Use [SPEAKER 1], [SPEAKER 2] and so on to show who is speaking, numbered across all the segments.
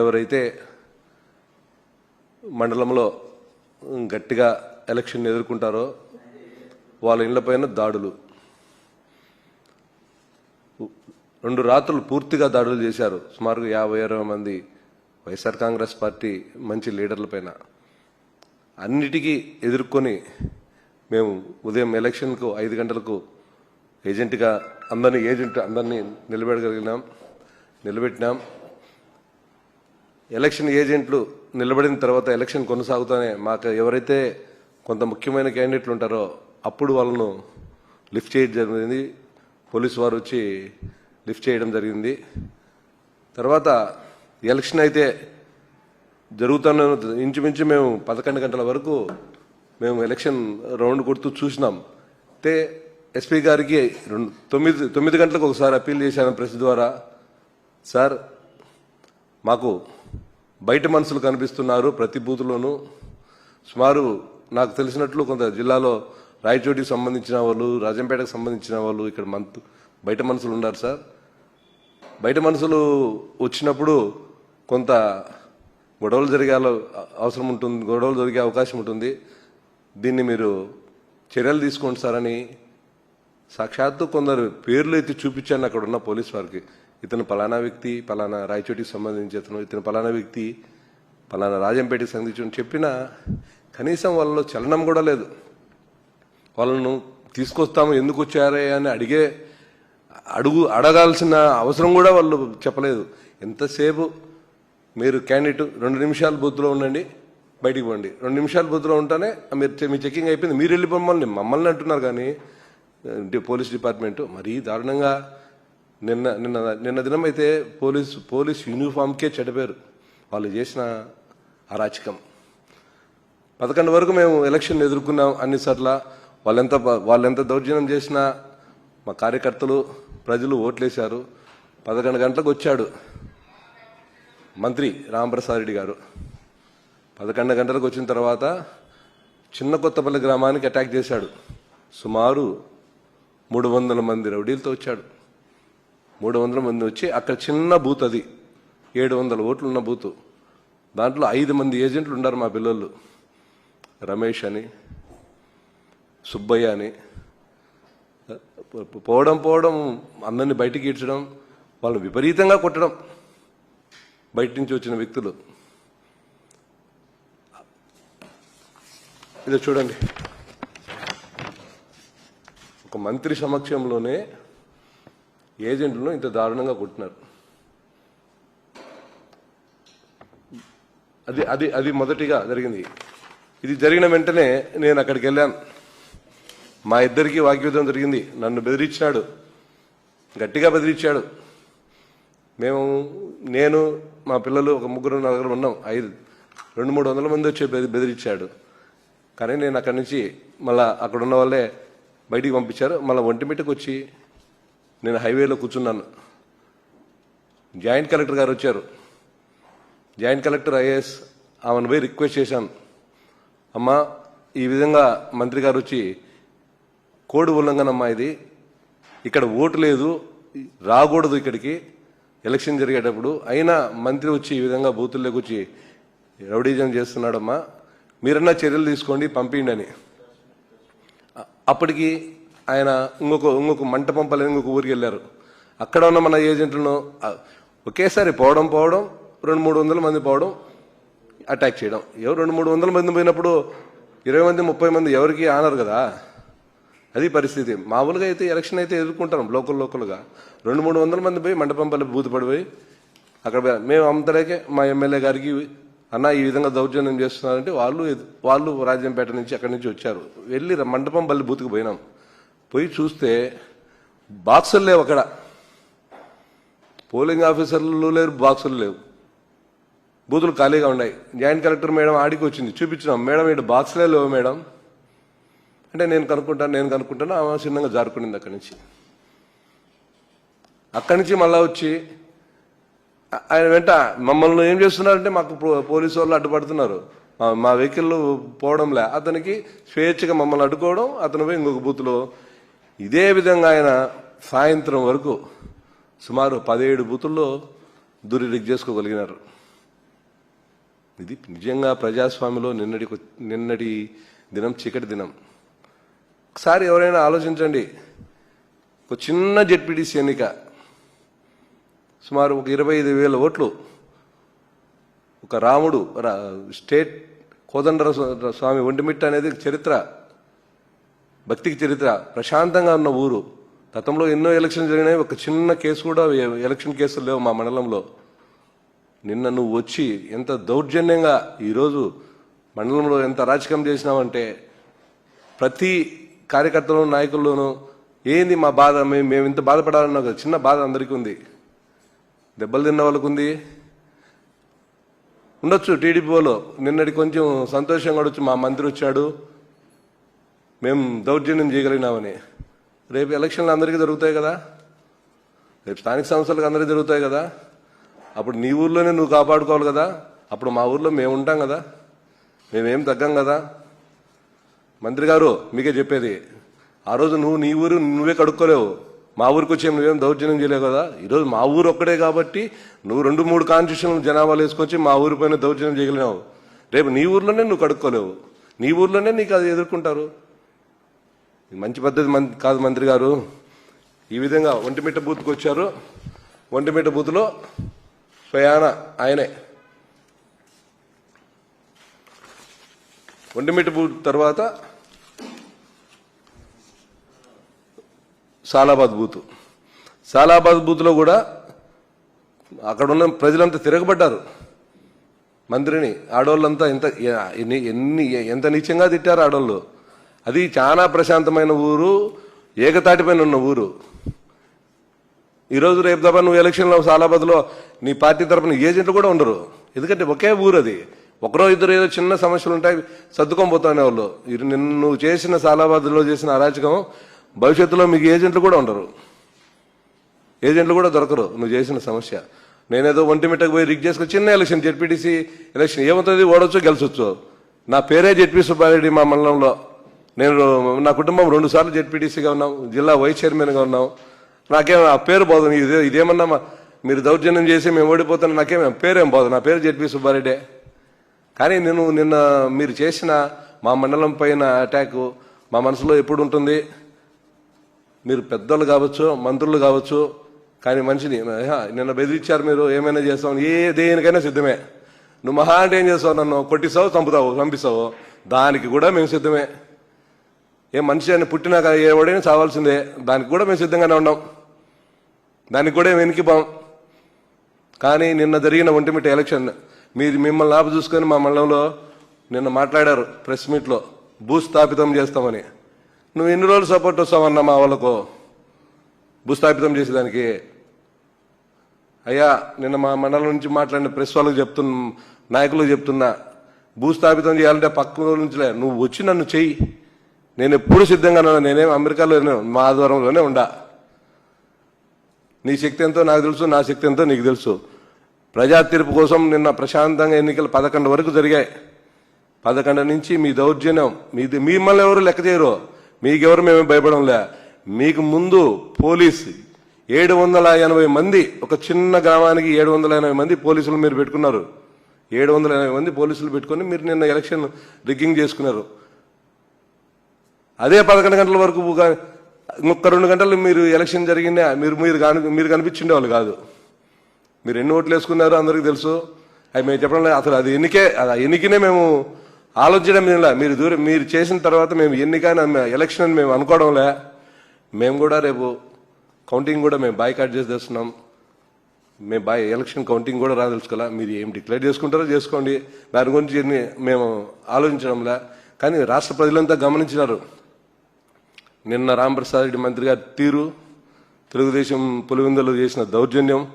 [SPEAKER 1] ఎవరైతే మండలంలో గట్టిగా ఎలక్షన్ ఎదుర్కొంటారో వాళ్ళ ఇళ్ళపైన దాడులు. రెండు రాత్రులు పూర్తిగా దాడులు చేశారు. సుమారుగా యాభై అరవై మంది వైఎస్ఆర్ కాంగ్రెస్ పార్టీ మంచి లీడర్లపైన అన్నిటికీ ఎదుర్కొని మేము ఉదయం ఎలక్షన్కు ఐదు గంటలకు ఏజెంట్గా అందరినీ ఏజెంట్ అందరినీ నిలబెట్టగలిగినాం నిలబెట్టినాం. ఎలక్షన్ ఏజెంట్లు నిలబడిన తర్వాత ఎలక్షన్ కొనసాగుతూనే మాకు ఎవరైతే కొంత ముఖ్యమైన క్యాండిడేట్లు ఉంటారో అప్పుడు వాళ్ళను లిఫ్ట్ చేయడం జరిగింది. పోలీసు వారు వచ్చి లిఫ్ట్ చేయడం జరిగింది. తర్వాత ఎలక్షన్ అయితే జరుగుతున్న ఇంచుమించు మేము పదకొండు గంటల వరకు మేము ఎలక్షన్ రౌండ్ కొడుతూ చూసినాం. అయితే ఎస్పీ గారికి రెండు తొమ్మిది తొమ్మిది గంటలకు ఒకసారి అప్పీల్ చేశాను ప్రెస్ ద్వారా. సార్ మాకు బయట మనుషులు కనిపిస్తున్నారు ప్రతి బూత్లోనూ. సుమారు నాకు తెలిసినట్లు కొంత జిల్లాలో రాయచోటికి సంబంధించిన వాళ్ళు రాజంపేటకు సంబంధించిన వాళ్ళు ఇక్కడ మంత్ బయట మనుషులు ఉన్నారు సార్. బయట మనుషులు వచ్చినప్పుడు కొంత గొడవలు జరిగే అవసరం ఉంటుంది గొడవలు జరిగే అవకాశం ఉంటుంది. దీన్ని మీరు చర్యలు తీసుకోండి సార్ అని సాక్షాత్తు కొందరు పేర్లు ఎత్తి చూపించాను అక్కడ ఉన్న పోలీస్ వారికి. ఇతను పలానా వ్యక్తి పలానా రాయచోటికి సంబంధించి ఇతను ఇతను పలానా వ్యక్తి పలానా రాజంపేటకి సంబంధించి చెప్పినా కనీసం వాళ్ళలో చలనం కూడా లేదు. వాళ్ళను తీసుకొస్తాము ఎందుకు వచ్చారే అని అడిగే అడుగు అడగాల్సిన అవసరం కూడా వాళ్ళు చెప్పలేదు. ఎంతసేపు మీరు క్యాండిడేట్ రెండు నిమిషాలు బూత్లో ఉండండి బయటికి పోండి. రెండు నిమిషాలు బూత్లో ఉంటేనే మీరు మీ చెకింగ్ అయిపోయింది. మీరు వెళ్ళి మమ్మల్ని మమ్మల్ని అంటున్నారు కానీ పోలీస్ డిపార్ట్మెంట్ మరీ దారుణంగా నిన్న నిన్న నిన్న దినం అయితే పోలీస్ పోలీస్ యూనిఫామ్కే చెడపేరు వాళ్ళు చేసిన అరాచకం. పదకొండు వరకు మేము ఎలక్షన్ ఎదుర్కొన్నాం అన్నిసార్ల వాళ్ళెంత వాళ్ళెంత దౌర్జన్యం చేసినా మా కార్యకర్తలు ప్రజలు ఓట్లేశారు. పదకొండు గంటలకు వచ్చాడు మంత్రి రామప్రసాద్ రెడ్డి గారు. పదకొండు గంటలకు వచ్చిన తర్వాత చిన్న కొత్తపల్లి గ్రామానికి అటాక్ చేశాడు. సుమారు మూడు వందల మంది రౌడీలతో వచ్చాడు. మూడు వందల మంది వచ్చి అక్కడ చిన్న బూత్ అది. ఏడు వందల ఓట్లు ఉన్న బూత్. దాంట్లో ఐదు మంది ఏజెంట్లు ఉన్నారు మా పిల్లలు. రమేష్ అని సుబ్బయ్య అని. పోవడం పోవడం అందరిని బయటికి ఈడ్చడం వాళ్ళు విపరీతంగా కొట్టడం బయట నుంచి వచ్చిన వ్యక్తులు. ఇది చూడండి. ఒక మంత్రి సమక్షంలోనే ఏజెంట్లను ఇంత దారుణంగా కొట్టినారు. అది అది అది మొదటిగా జరిగింది. ఇది జరిగిన వెంటనే నేను అక్కడికి వెళ్ళాను. మా ఇద్దరికి వాగ్యుద్ధం జరిగింది. నన్ను బెదిరించాడు గట్టిగా బెదిరించాడు. మేము నేను మా పిల్లలు ఒక ముగ్గురు నలుగురు ఉన్నాం. ఐదు రెండు మూడు వందల మంది వచ్చి బెది- బెదిరించాడు. కానీ నేను అక్కడి నుంచి మళ్ళీ అక్కడ ఉన్న వాళ్ళే బయటికి పంపించారు. మళ్ళీ ఒంటిమిట్టకు వచ్చి నేను హైవేలో కూర్చున్నాను. జాయింట్ కలెక్టర్ గారు వచ్చారు. జాయింట్ కలెక్టర్ ఐఏఎస్ ఆమెను పోయి రిక్వెస్ట్ చేశాను. అమ్మా ఈ విధంగా మంత్రి గారు వచ్చి కోడ్ ఉల్లంఘన అమ్మా ఇది. ఇక్కడ ఓటు లేదు రాకూడదు ఇక్కడికి. ఎలక్షన్ జరిగేటప్పుడు అయినా మంత్రి వచ్చి ఈ విధంగా బూతుల్లోకి వచ్చి రౌడీజం చేస్తున్నాడమ్మా. మీరన్నా చర్యలు తీసుకోండి పంపిండి అని అప్పటికి ఆయన ఇంకొక ఇంకొక మంట పంపలేదు ఇంకొక ఊరికి వెళ్ళారు. అక్కడ ఉన్న మన ఏజెంట్లను ఒకేసారి పోవడం పోవడం రెండు మూడు వందల మంది పోవడం అటాక్ చేయడం. ఎవరు రెండు మూడు వందల మంది పోయినప్పుడు ఇరవై మంది ముప్పై మంది ఎవరికి ఆనరు కదా? అది పరిస్థితి. మామూలుగా అయితే ఎలక్షన్ అయితే ఎదుర్కొంటాం లోకల్ లోకల్గా. రెండు మూడు వందల మంది పోయి మండపంపల్లి బూత్ పడిపోయి అక్కడ పోయి- మేము అంతలోకే మా ఎమ్మెల్యే గారికి అన్న ఈ విధంగా దౌర్జన్యం చేస్తున్నారంటే వాళ్ళు వాళ్ళు రాజ్యంపేట నుంచి అక్కడి నుంచి వచ్చారు. వెళ్ళి మండపం పల్లి బూతుకు పోయినాం. పోయి చూస్తే బాక్సులు లేవు అక్కడ. పోలింగ్ ఆఫీసర్లు లేరు బాక్సులు లేవు. బూతులు ఖాళీగా ఉన్నాయి. జాయింట్ కలెక్టర్ మేడం ఆడికి వచ్చింది. చూపించినాం. మేడం ఇటు బాక్సులే లేవు మేడం. అంటే నేను కనుక్కుంటాను నేను కనుక్కుంటాను. ఆమె చిన్నగా జారుకునింది అక్కడి నుంచి. అక్కడి నుంచి మళ్ళా వచ్చి ఆయన వెంట మమ్మల్ని ఏం చేస్తున్నారంటే మాకు పో- పోలీసు వాళ్ళు అడ్డుపడుతున్నారు. మా- మా వెహికల్ పోవడంలే. అతనికి స్వేచ్ఛగా మమ్మల్ని అడ్డుకోవడం అతను పోయి ఇంకొక బూత్లో ఇదే విధంగా ఆయన సాయంత్రం వరకు సుమారు పదిహేడు బూతుల్లో దూరి చేసుకోగలిగినారు. ఇది నిజంగా ప్రజాస్వామ్యంలో నిన్నటి నిన్నటి దినం చీకటి దినం. ఒకసారి ఎవరైనా ఆలోచించండి. ఒక చిన్న జెడ్పీటీసీ ఎన్నిక. సుమారు ఒక ఇరవై ఐదు వేల ఓట్లు ఒక రాముడు రా- స్టేట్ కోదండర స్వామి ఒంటిమిట్ట అనేది చరిత్ర. భక్తికి చరిత్ర. ప్రశాంతంగా ఉన్న ఊరు. గతంలో ఎన్నో ఎలక్షన్లు జరిగినాయి. ఒక చిన్న కేసు కూడా ఎలక్షన్ కేసులు లేవు మా మండలంలో. నిన్న నువ్వు వచ్చి ఎంత దౌర్జన్యంగా ఈరోజు మండలంలో ఎంత రాజకీయం చేసినావంటే ప్రతి కార్యకర్తలు నాయకుల్లోనూ ఏంది మా బాధ? మేము మేము ఇంత బాధపడాలన్న ఒక చిన్న బాధ అందరికీ ఉంది. దెబ్బలు తిన్న వాళ్ళకు ఉంది. ఉండొచ్చు టీడీపీలో నిన్నటి కొంచెం సంతోషంగా ఉండొచ్చు. మా మంత్రి వచ్చాడు. మేము దౌర్జన్యం చేయగలిగినామని. రేపు ఎలక్షన్లు అందరికీ జరుగుతాయి కదా? రేపు స్థానిక సంస్థలకు అందరికీ జరుగుతాయి కదా? అప్పుడు నీ ఊర్లోనే నువ్వు కాపాడుకోవాలి కదా? అప్పుడు మా ఊర్లో మేము ఉంటాం కదా? మేమేం తగ్గం కదా? మంత్రి గారు మీకే చెప్పేది. ఆ రోజు నువ్వు నీ ఊరు నువ్వే కడుక్కోలేవు. మా ఊరికి వచ్చి నువ్వేం దౌర్జన్యం చేయలేవు కదా? ఈరోజు మా ఊరు ఒక్కడే కాబట్టి నువ్వు రెండు మూడు కాన్స్టిట్యూషన్ జనాభాలు వేసుకొచ్చి మా ఊరి పైన దౌర్జన్యం చేయగలిగినావు. రేపు నీ ఊర్లోనే నువ్వు కడుక్కోలేవు. నీ ఊర్లోనే నీకు అది ఎదుర్కొంటారు. మంచి పద్ధతి మం- కాదు మంత్రి గారు. ఈ విధంగా ఒంటిమిట్ట బూత్కి వచ్చారు. ఒంటిమిట్ట బూత్లో స్వయాన ఆయనే. ఒంటిమిట్ట బూత్ తర్వాత సాలాబాద్ బూత్. సాలాబాద్ బూత్లో కూడా అక్కడ ఉన్న ప్రజలంతా తిరగబడ్డారు. మంత్రిని ఆడోళ్ళంతా ఎంత ఎన్ని ఎన్ని ఎంత నీచంగా తిట్టారు ఆడోళ్ళు? అది చాలా ప్రశాంతమైన ఊరు ఏకతాటిపైన ఉన్న ఊరు. ఈరోజు రేపు తప్ప నువ్వు ఎలక్షన్లో సాలాబాద్లో నీ పార్టీ తరపున ఏజెంట్లు కూడా ఉండరు. ఎందుకంటే ఒకే ఊరు అది. ఒకరో ఇద్దరు ఏదో చిన్న సమస్యలు ఉంటాయి సర్దుకొని పోతానే వాళ్ళు నిన్ను నువ్వు చేసిన సాలాబాద్లో చేసిన అరాచకం భవిష్యత్తులో మీకు ఏజెంట్లు కూడా ఉండరు. ఏజెంట్లు కూడా దొరకరు నువ్వు చేసిన సమస్య. నేనేదో ఒంటిమిట్టకు పోయి రిక్ చేసుకుని చిన్న ఎలక్షన్ జెడ్పీటీసీ ఎలక్షన్ ఏమవుతుంది ఓడొచ్చు గెలిచొచ్చు. నా పేరే జెడ్పీ సుబ్బారెడ్డి మా మండలంలో. నేను నా కుటుంబం రెండు సార్లు జెడ్పీటీసీగా ఉన్నాం జిల్లా వైస్ చైర్మన్గా ఉన్నాం. నాకేం ఆ పేరు పోదు ఇదే ఇదేమన్నా మీరు దౌర్జన్యం చేసి మేము ఓడిపోతాను నాకేం పేరేం పోదు నా పేరు జెడ్పీ సుబ్బారెడ్డే. కానీ నేను నిన్న మీరు చేసిన మా మండలం పైన అటాక్ మా మనసులో ఎప్పుడు ఉంటుంది మీరు పెద్దోళ్ళు కావచ్చు మంత్రులు కావచ్చు కానీ మనిషిని నిన్న బెదిరించారు మీరు ఏమైనా చేస్తావు ఏ దేనికైనా సిద్ధమే. నువ్వు మహా అంటే ఏం చేస్తావు నన్ను? కొట్టిస్తావు చంపుతావు చంపిస్తావు. దానికి కూడా మేము సిద్ధమే. ఏ మనిషి అని పుట్టినాక ఎవడైనా చావాల్సిందే. దానికి కూడా మేము సిద్ధంగానే ఉన్నాం. దానికి కూడా వెనికిపోం కానీ నిన్న జరిగిన ఒంటిమిట్ట ఎలక్షన్ మీరు మిమ్మల్ని ఆపు చూసుకొని మా మండలంలో నిన్న మాట్లాడారు ప్రెస్ మీట్లో భూస్థాపితం చేస్తామని. నువ్వు ఎన్ని రోజులు సపోర్ట్ వస్తావన్నా మా వాళ్ళకు? భూస్థాపితం చేసేదానికి. అయ్యా నిన్న మా మండలం నుంచి మాట్లాడిన ప్రెస్ వాళ్ళకి చెప్తున్న నాయకులకు చెప్తున్నా భూస్థాపితం చేయాలంటే పక్క ఊరు నుంచిలే. నువ్వు వచ్చి నన్ను చెయ్యి. నేను ఎప్పుడు సిద్ధంగా ఉన్నాను నేనేం అమెరికాలోనే మా ఆధ్వర్యంలోనే ఉండా. నీ శక్తి ఎంతో నాకు తెలుసు నా శక్తి ఎంతో నీకు తెలుసు. ప్రజా తీర్పు కోసం నిన్న ప్రశాంతంగా ఎన్నికలు పదకొండు వరకు జరిగాయి. పదకొండు నుంచి మీ దౌర్జన్యం మీది మిమ్మల్ని ఎవరు లెక్క చేయరు. మీకెవరు మేము భయపడంలే. మీకు ముందు పోలీస్ ఏడు వందల ఎనభై మంది ఒక చిన్న గ్రామానికి ఏడు వందల ఎనభై మంది పోలీసులు మీరు పెట్టుకున్నారు. ఏడు వందల ఎనభై మంది పోలీసులు పెట్టుకొని మీరు నిన్న ఎలక్షన్ రిగ్గింగ్ చేసుకున్నారు. అదే పదకొండు గంటల వరకు ఒక్క రెండు గంటలు మీరు ఎలక్షన్ జరిగిందే మీరు మీరు మీరు కనిపించిండే వాళ్ళు కాదు. మీరు ఎన్ని ఓట్లు వేసుకున్నారో అందరికీ తెలుసు. అవి మేము చెప్పడం లేదు. అసలు అది ఎన్నికే అది ఎన్నికనే మేము ఆలోచించడం మీరు దూరం మీరు చేసిన తర్వాత మేము ఎన్నికైనా ఎలక్షన్ అని మేము అనుకోవడంలే మేము కూడా రేపు కౌంటింగ్ కూడా మేము బాయ్కాట్ చేసి తెస్తున్నాం. మేము బాయ్ ఎలక్షన్ కౌంటింగ్ కూడా రా తెలుసుకోవాలా? మీరు ఏం డిక్లేర్ చేసుకుంటారో చేసుకోండి. దాని గురించి మేము ఆలోచించడంలే కానీ రాష్ట్ర ప్రజలంతా గమనించినారు. నిన్న రాంప్రసాద్ రెడ్డి మంత్రి గారి తీరు తెలుగుదేశం పులివెందులు చేసిన దౌర్జన్యం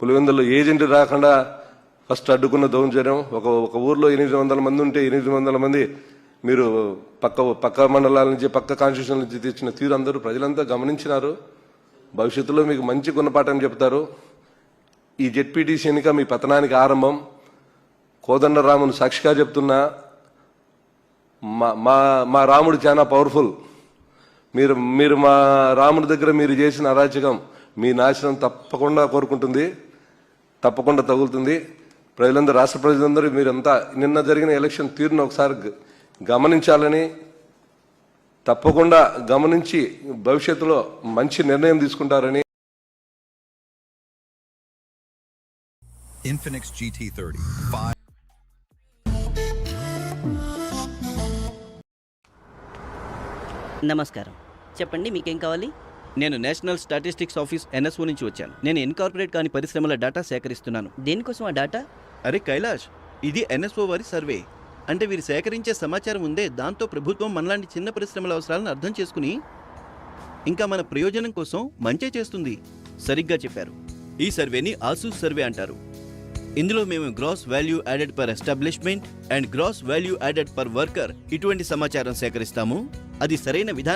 [SPEAKER 1] పులివెందుల్లో ఏజెంట్ రాకుండా ఫస్ట్ అడ్డుకున్న దౌర్జన్యం ఒక ఒక ఊర్లో ఎనిమిది వందల మంది ఉంటే ఎనిమిది వందల మంది మీరు పక్క పక్క మండలాల నుంచి పక్క కాన్స్టిట్యూషన్ నుంచి తెచ్చిన తీరు అందరూ ప్రజలంతా గమనించినారు. భవిష్యత్తులో మీకు మంచి గుణపాఠం చెప్తారు. ఈ జెడ్పీటీసీ ఎన్నిక మీ పతనానికి ఆరంభం. కోదండరామును సాక్షిగా చెప్తున్నా మా మా మా రాముడు చాలా పవర్ఫుల్ మీరు మీరు మా రాముడి దగ్గర మీరు చేసిన అరాచకం మీ నాశనం తప్పకుండా కోరుకుంటుంది తప్పకుండా తగులుతుంది ప్రజలందరూ రాష్ట్ర ప్రజలందరూ మీరంతా నిన్న జరిగిన ఎలక్షన్ తీరును ఒకసారి గమనించాలని తప్పకుండా గమనించి భవిష్యత్తులో మంచి నిర్ణయం తీసుకుంటారని
[SPEAKER 2] Infinix GT30. Five.
[SPEAKER 3] నమస్కారం చెప్పండి మీకేం కావాలి?
[SPEAKER 4] నేను నేషనల్ స్టాటిస్టిక్స్ ఆఫీస్ ఎన్ఎస్ఓ నుంచి వచ్చాను. నేను ఇన్కార్పొరేట్ కాని పరిశ్రమల డేటా సేకరిస్తున్నాను.
[SPEAKER 3] దేనికోసం ఆ డాటా?
[SPEAKER 4] అరే కైలాష్ ఇది ఎన్ఎస్ఓ వారి సర్వే. అంటే వీరు సేకరించే సమాచారం ఉందే దాంతో ప్రభుత్వం మనలాంటి చిన్న పరిశ్రమల అవసరాలను అర్థం చేసుకుని ఇంకా మన ప్రయోజనం కోసం మంచే చేస్తుంది సరిగ్గా చెప్పారు. ఈ సర్వేని ఆసూస్ సర్వే అంటారు. ఇందులో మేము gross value added per establishment and gross value added per worker ఇటువంటి సమాచారం సేకరిస్తాము. అది సరైన విధాన